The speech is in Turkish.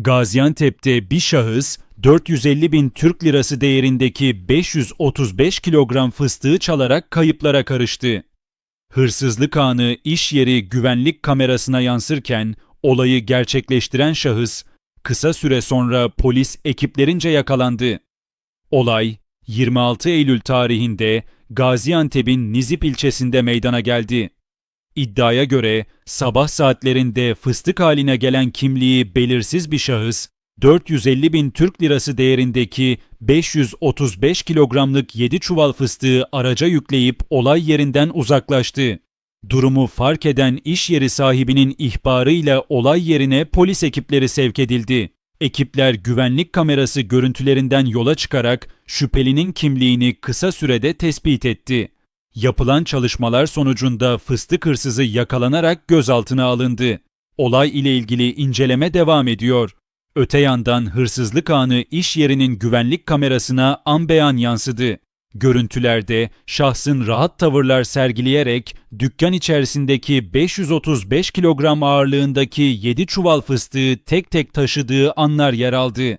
Gaziantep'te bir şahıs 450 bin Türk lirası değerindeki 535 kilogram fıstığı çalarak kayıplara karıştı. Hırsızlık anı iş yeri güvenlik kamerasına yansırken olayı gerçekleştiren şahıs kısa süre sonra polis ekiplerince yakalandı. Olay 26 Eylül tarihinde Gaziantep'in Nizip ilçesinde meydana geldi. İddiaya göre sabah saatlerinde fıstık haline gelen kimliği belirsiz bir şahıs, 450 bin Türk lirası değerindeki 535 kilogramlık 7 çuval fıstığı araca yükleyip olay yerinden uzaklaştı. Durumu fark eden iş yeri sahibinin ihbarıyla olay yerine polis ekipleri sevk edildi. Ekipler güvenlik kamerası görüntülerinden yola çıkarak şüphelinin kimliğini kısa sürede tespit etti. Yapılan çalışmalar sonucunda fıstık hırsızı yakalanarak gözaltına alındı. Olay ile ilgili inceleme devam ediyor. Öte yandan hırsızlık anı iş yerinin güvenlik kamerasına an beyan yansıdı. Görüntülerde şahsın rahat tavırlar sergileyerek dükkan içerisindeki 535 kilogram ağırlığındaki 7 çuval fıstığı tek tek taşıdığı anlar yer aldı.